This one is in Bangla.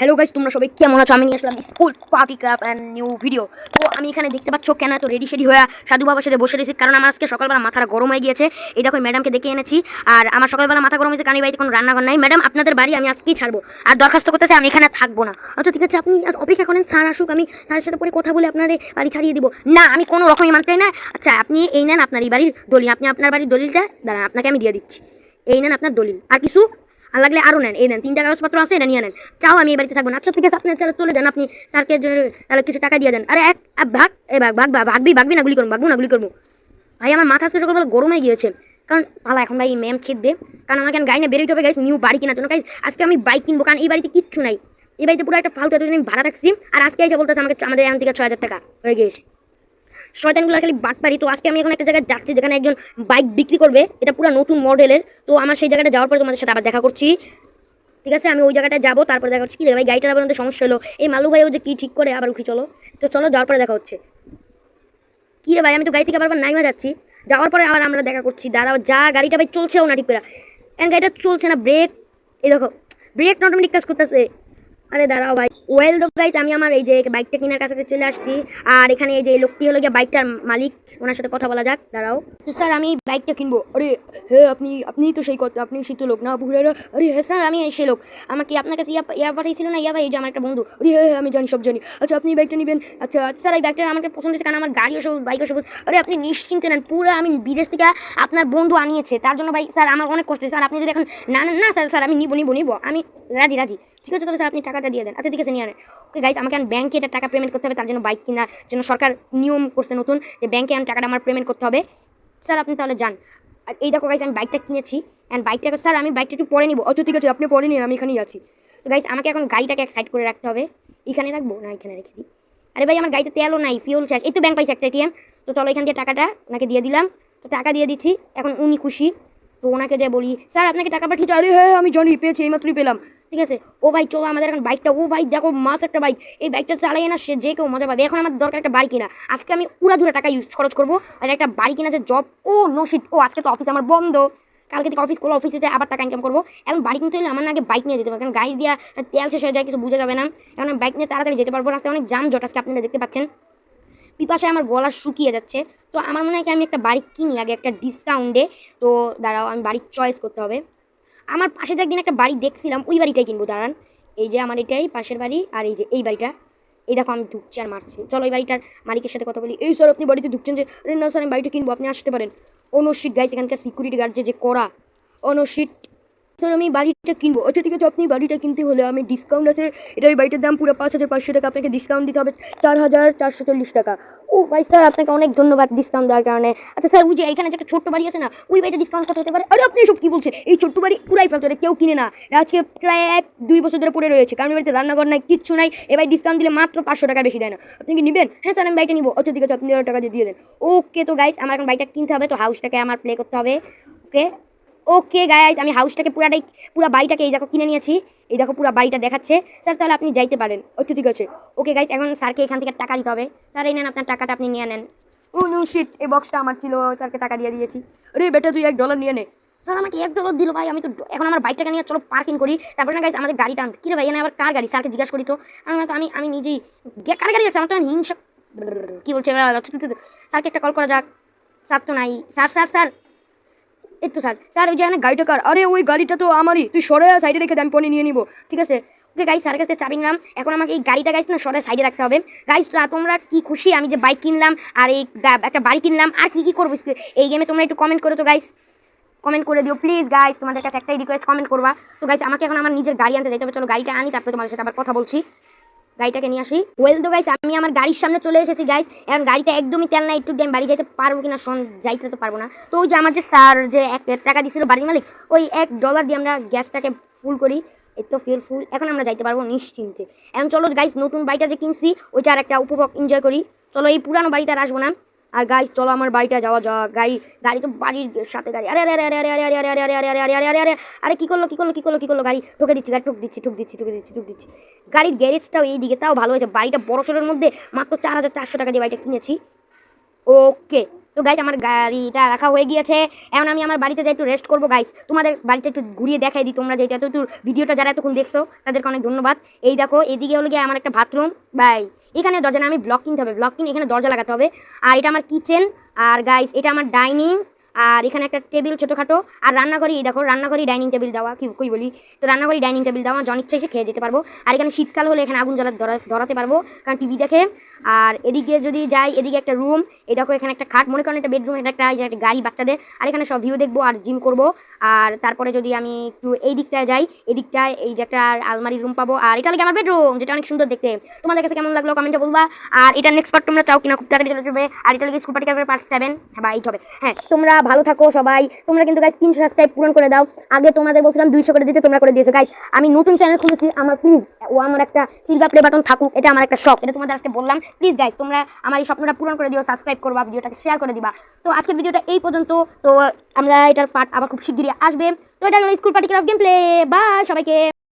হ্যালো গাইস তোমরা সবাই কেমন আছো? আমি নিয়ে আসলাম school party craft and new video তো আমি এখানে দেখতে পাচ্ছ, কেন এত রেডি সেডি হয়ে সাধু বাবার সাথে বসে রয়েছি। কারণ আমার আজকে সকালবেলা মাথাটা গরম হয়ে গিয়েছে। এই দেখো ম্যাডামকে দেখে এনেছি। আর আমার সকালবেলা মাথা গরম হয়েছে কারণ বাড়িতে কোনো রান্নাঘর নাই। ম্যাডাম আপনাদের বাড়ি আমি আজকেই ছাড়বো। আর দরখাস্ত করতেছে, আমি এখানে থাকব না। আচ্ছা ঠিক আছে, আপনি অপেক্ষা করেন, স্যার আসুক, আমি স্যারের সাথে পরে কথা বলে আপনাদের বাড়ি ছাড়িয়ে দিব। না, আমি কোনো রকমই মানতে না আচ্ছা আপনি এই নেন আপনার এই বাড়ির দলিল। আপনি আপনার বাড়ির দলিলটা, দাঁড়ান, আপনাকে আমি দিয়ে দিচ্ছি। এই নেন আপনার দলিল। আর কিছু আর লাগলে আরও নেন এই নেন তিনটা কাগজপত্র আছে এটা নিয়ে নেন। চাও আমি এই বাড়িতে থাকব না। আচ্ছা ঠিক আপনি চলে চলে যান আপনি স্যারকে তাহলে কিছু টাকা দিয়ে দেন। আরে এক ভাগ এ ভাগ ভাগ ভাগ, ভাগবি ভাগবি না গুলি করব ভাগবো না গুলি করব। ভাই আমার মাথা আজকে সকালবেলা গরম হয়ে গিয়েছে। কারণ পালা এখন ভাই ম্যাম খেদবে। কারণ আমাকে গাড়ি না বেরোতে হবে গাইস নিউ বাড়ি কেনার জন্য। গাইস আজকে আমি বাইক কিনবো কারণ এই বাড়িতে কিচ্ছু নাই। এই বাড়িতে পুরো একটা ফালতু আমি ভাড়া রাখছি আর আজকে এসে বলতেছে আমাকে আমাদের এখন থেকে ছয় হাজার টাকা হয়ে গিয়েছে। শয়তানগুলো খালি বাট পারি তো আজকে আমি এখন একটা জায়গায় যাচ্ছি যেখানে একজন বাইক বিক্রি করবে। এটা পুরো নতুন মডেলের। তো আমার সেই জায়গাটা যাওয়ার পরে তোমাদের সাথে আবার দেখা করছি। ঠিক আছে, আমি ওই জায়গাটা যাব, তারপরে দেখা হচ্ছে কি ভাই, গাড়িটার আবার সমস্যা হলো। এই মালু ভাই ও যে কি ঠিক করে, আবার উঠি, চলো। তো চলো, যাওয়ার পরে দেখা হচ্ছে। কি রে ভাই, আমি তো গাড়ি থেকে আবার নাইমা যাচ্ছি। যাওয়ার পরে আবার আমরা দেখা করছি। দাঁড়াও, যা, গাড়িটা ভাই চলছেও না ঠিক করে। এখন গাড়িটা চলছে না ব্রেক এই দেখো ব্রেক অটোমেটিক কাজ করতেছে। আরে দাঁড়াও ভাই। ওয়েল দো গাইস আমি আমার এই যে বাইকটা কেনার কাছে চলে আসছি। আর এখানে এই যে লোকটি হলো গিয়ে বাইকটার মালিক ওনার সাথে কথা বলা যাক। দাঁড়াও। তো স্যার আমি বাইকটা কিনবো। আরে হ্যাঁ আপনি আপনি তো সেই কথা আপনি সেই তো লোক না বুড়ারা আরে হ্যাঁ স্যার আমি সেই লোক। আমাকে আপনার কাছে ইয়া ইয়া পাঠিয়েছিল না? ইয়া ভাই এই যে আমার একটা বন্ধু। আরে হ্যাঁ আমি জানি সব জানি। আচ্ছা আপনি বাইকটা নেবেন। আচ্ছা আচ্ছা, স্যার এই বাইকটা আমাকে পছন্দ হয়েছে কারণ আমার গাড়িও সবুজ বাইকও সবুজ। আরে আপনি নিশ্চিন্তে নেন পুরো আমি বিদেশ থেকে আপনার বন্ধু আনিয়েছে। তার জন্য ভাই স্যার আমার অনেক কষ্ট। স্যার আপনি যদি এখন না না স্যার স্যার আমি নিবো নিবো নিবো। আমি রাজি রাজি। ঠিক আছে তাহলে স্যার আপনি টাকাটা দিয়ে দেন। আচ্ছা ঠিক আছে, নিয়ে আনেন। ওকে গাইস আমাকে এখন ব্যাংকে এটা টাকা পেমেন্ট করতে হবে, তার জন্য বাইক কেনার জন্য সরকার নিয়ম করছে নতুন যে ব্যাংকে এখন টাকাটা আমার পেমেন্ট করতে হবে। স্যার আপনি তাহলে যান। আর এই দেখো গাইস আমি বাইকটা কিনেছি। অ্যান্ড বাইকটাকে স্যার আমি বাইকটা একটু পরে নিবো। আচ্ছা ঠিক আছে, আপনি পরে নিন, আমি এখানেই আছি। তো গাইস আমাকে এখন গাড়িটাকে এক সাইড করে রাখতে হবে। এখানে রাখব? না, এখানে রেখে দিই। আরে ভাই, আমার গাড়িতে তেলও নাই ফিউল চার্জ এই তো ব্যাংক পাইছে একটা এটিএম তো চলো, এখান থেকে টাকাটা ওনাকে দিয়ে দিলাম। তো টাকা দিয়ে দিচ্ছি। এখন উনি খুশি। তো ওনাকে যে বলি স্যার আপনাকে টাকা পাঠিয়েছি? আরে হ্যাঁ আমি জানি, পেয়েছি, এইমাত্রই পেলাম। ঠিক আছে? ও ভাই, চলো আমাদের এখন বাইকটা ও ভাই, দেখো মাস একটা বাইক এই বাইকটা চালাই না সে যে কেউ মজা পাবে। এখন আমার দরকার একটা বাড়ি কিনা। আজকে আমি উড়াধুরা টাকা ইউজ খরচ করব। আর একটা বাড়ি কিনা যে জব ও নসিদ, ও আজকে তো অফিস আমার বন্ধ। কালকে থেকে অফিস করব অফিসে যাই আবার টাকা ইনকাম করব। এখন বাড়ি কিনতে হলে আমার আগে বাইক নিয়ে যেতে হবে। কারণ গাড়ি দিয়া তেল শেষ হয়ে যায়, কিছু বোঝা যাবে না। এখন আমি বাইক নিয়ে তাড়াতাড়ি যেতে পারব রাস্তায় অনেক জাম জট আজকে আপনারা দেখতে পাচ্ছেন। পিপাসায় আমার গলা শুকিয়ে যাচ্ছে। তো আমার মনে হয় কি আমি একটা বাড়ি কিনি আগে একটা ডিসকাউন্টে তো দাঁড়াও, আমি বাড়ির চয়েস করতে হবে। আমার পাশে তো একদিন একটা বাড়ি দেখছিলাম, ওই বাড়িটাই কিনবো, দাঁড়ান। এই যে আমার এটাই পাশের বাড়ি, আর এই যে এই বাড়িটা। এই দেখো আমি ঢুকছি আর মারছি। চলো এই বাড়িটার মালিকের সাথে কথা বলি। এই স্যার, আপনি বাড়িতে ঢুকছেন যে, আরে না স্যার, আমি বাড়িটা কিনবো, আপনি আসতে পারেন। অনশিট গাইস এখানকার সিকিউরিটি গার্ড যে যে করা অনশিট স্যার, আমি বাড়িটা কিনবো। আচ্ছা ঠিক আছে, আপনি বাড়িটা কিনতে হলে আমি ডিসকাউন্ট আছে। এটা এই বাড়িটার দাম পুরো পাঁচ হাজার পাঁচশো টাকা। আপনাকে ডিসকাউন্ট দিতে হবে চার হাজার চারশো চল্লিশ টাকা। ও ভাই স্যার, আপনাকে অনেক ধন্যবাদ ডিসকাউন্ট দেওয়ার কারণে। আচ্ছা স্যার, ওই যে এখানে যে একটা ছোট্ট বাড়ি আছে না, ওই বাড়িটা ডিসকাউন্ট কত হতে পারে? আরে, আপনি সব কী বলছেন? এই ছোট্ট বাড়ি পুরাই ফালতু কেউ কিনে না। আজকে প্রায় এক, দুই বছর ধরে পড়ে রয়েছে। কারণ বাড়িতে রান্নাঘর নাই, কিচ্ছু নাই। এবার ডিসকাউন্ট দিলে মাত্র পাঁচশো টাকা বেশি দেয় না। আপনি কি নেবেন? হ্যাঁ স্যার, আমি বাইকটা নিবো। আচ্ছা ঠিক আছে, আপনি টাকা দিয়ে দিয়ে দেন। ওকে, তো গাইস আমার এখন বাইকটা কিনতে হবে। তো হাউসটাকে আমার প্লে করতে হবে। ওকে? ওকে গাইস আমি হাউসটাকে পুরাটাই পুরো বাড়িটাকে এই দেখো কিনে নিয়েছি। এই দেখো পুরো বাড়িটা দেখাচ্ছে। স্যার তাহলে আপনি যাইতে পারেন। আচ্ছা ঠিক আছে। ওকে গাইস এখন স্যারকে এখান থেকে টাকা দিতে হবে। স্যার এই নেন আপনার টাকাটা, আপনি নিয়ে নেন। ও নো শিট এই বক্সটা আমার ছিল। স্যারকে টাকা দিয়ে দিয়েছি। আরে, বেটা, তুই এক ডলার নিয়ে নে। স্যার আমাকে এক ডলার দিল, ভাই। আমি তো এখন আমার বাইকটাকে নিয়ে চলো পার্কিং করি। তারপরে না গাইস আমাদের গাড়িটা আনতে কি রে, ভাই, এখানে আবার কার গাড়ি? স্যারকে জিজ্ঞাসা করি তো। আমি আমি নিজেই। কার গাড়ি আছে আমার তো হিংসা কি বলছে? স্যারকে একটা কল করা যাক। স্যার তো নাই। Sir sir sir. তো স্যার স্যার ওই যে গাড়িটা কার? আরে ওই গাড়িটা তো আমারই। তুই সরে সাইডে রেখে দে, আমি পরে নিয়ে নিবো। ঠিক আছে? ওকে গাইস স্যারের কাছে চাবি নিলাম। এখন আমাকে এই গাড়িটা গাইস না সরে সাইডে রাখতে হবে। গাইস তোমরা কি খুশি? আমি যে বাইক কিনলাম আর এই একটা বাড়ি কিনলাম আর কি কি করব? এই গেমে তোমরা একটু কমেন্ট করো তো গাইস কমেন্ট করে দিও। প্লিজ গাইস তোমাদের কাছে একটাই রিকোয়েস্ট কমেন্ট করবা। তো গাইস আমাকে এখন আমার নিজের গাড়ি আনতে যেতে হবে। চলো গাড়িটা আনি তারপরে তোমাদের সাথে আবার কথা বলছি। গাড়িটাকে নিয়ে আসি। ওয়েল তো গাইস আমি আমার গাড়ির সামনে চলে এসেছি গাইস এখন গাড়িতে একদমই তেল নাই, একটু আমি বাড়ি যাইতে পারব কিনা শোন, যাইতে তো পারব না। তো ওই যে আমার যে স্যার যে এক টাকা দিছিল বাড়ির মালিক, ওই এক ডলার দিয়ে আমরা গ্যাসটাকে ফুল করি। এত ফিল এখন আমরা যাইতে পারব নিশ্চিন্তে। এখন চলো গাইস নতুন বাড়িটা যে কিনছি, ওইটার একটা উপভোগ এনজয় করি। চলো এই পুরানো আর আসব না। আর গাইস চলো আমার বাড়িটা যাওয়া যাওয়া গাড়ি গাড়ি তো বাড়ির সাথে গাড়ি আরে আরে আরে আরে আরে আরে আরে আরে আরে আরে আরে আরে আরে আরে আরে কি করল কি করল কি করল কি করল গাড়ি ঠুকে দিচ্ছি গাড়ি ঠুক দিচ্ছি ঠুক দিচ্ছি ঠুকে দিচ্ছি ঠুক দিচ্ছি গাড়ির গ্যারেজটাও এই দিকে তাও ভালো হয়েছে বাড়িটা বড় সড়োর মধ্যে মাত্র চার হাজার চারশো টাকা দিয়ে বাড়িটা কিনেছি ওকে তো গাইজ আমার গাড়িটা রাখা হয়ে গিয়েছে এখন আমি আমার বাড়িতে যাই একটু রেস্ট করব গাইজ তোমাদের বাড়িতে একটু ঘুরিয়ে দেখাই দিই তোমরা যেটা একটু ভিডিওটা যারা এতক্ষণ দেখছ তাদেরকে অনেক ধন্যবাদ এই দেখো এদিকে হলো গিয়ে আমার একটা বাথরুম বাই এখানে দরজা না, আমি ব্লক কিনতে হবে ব্লক কিনে এখানে দরজা লাগাতে হবে। আর এটা আমার কিচেন আর গাইস এটা আমার ডাইনিং আর এখানে একটা টেবিল ছোটোখাটো। আর রান্নাঘরে, এই দেখো, রান্নাঘরে ডাইনিং টেবিল দেওয়া, কি কই বলি? তো রান্নাঘরে ডাইনিং টেবিল দেওয়া জন ইচ্ছা এসে খেয়ে যেতে পারব। আর এখানে শীতকাল হলে এখানে আগুন জ্বালা ধরা ধরাতে পারব, কারণ টিভি দেখে। আর এদিকে যদি যাই, এদিকে একটা রুম এই দেখো এখানে একটা খাট, মনে করেন একটা বেডরুম এটা একটা একটা গাড়ি বাচ্চাদের। আর এখানে সব ভিউ দেখব আর জিম করব। আর তারপরে যদি আমি একটু এই দিকটায় যাই, এই দিকটায় এই যে একটা আলমারি রুম পাবো। আর এটা লাগে আমার বেডরুম যেটা অনেক সুন্দর দেখতে। তোমাদের কাছে কেমন লাগল কমেন্টে বলবা। আর এটা নেক্সট পার্ট তোমরা চাও কিনা, খুব তাড়াতাড়ি চলে যাবে আর এটা লাগে স্কুল পার্টি পার্ট সেভেন বা এইট হবে। হ্যাঁ তোমরা ভালো থাকো সবাই। তোমরা কিন্তু গাইস তিনশো সাবস্ক্রাইব পূরণ করে দাও। আগে তোমাদের বলছিলাম দুইশো করে দিতে, তোমরা করে দিয়েছ। গাইস আমি নতুন চ্যানেল খুলেছি, আমার প্লিজ ও আমার একটা সিলভার প্লে বাটন থাকুক, এটা আমার একটা শখ, এটা তোমাদের আজকে বললাম। প্লিজ গাইস তোমরা আমার এই স্বপ্নটা পূরণ করে দিও সাবস্ক্রাইব করবা, ভিডিওটাকে শেয়ার করে দিবা। তো আজকের ভিডিওটা এই পর্যন্ত। তো আমরা এটার পার্ট আবার খুব শিগগিরই আসবে। তো এটা হলো school party craft game play by সবাইকে।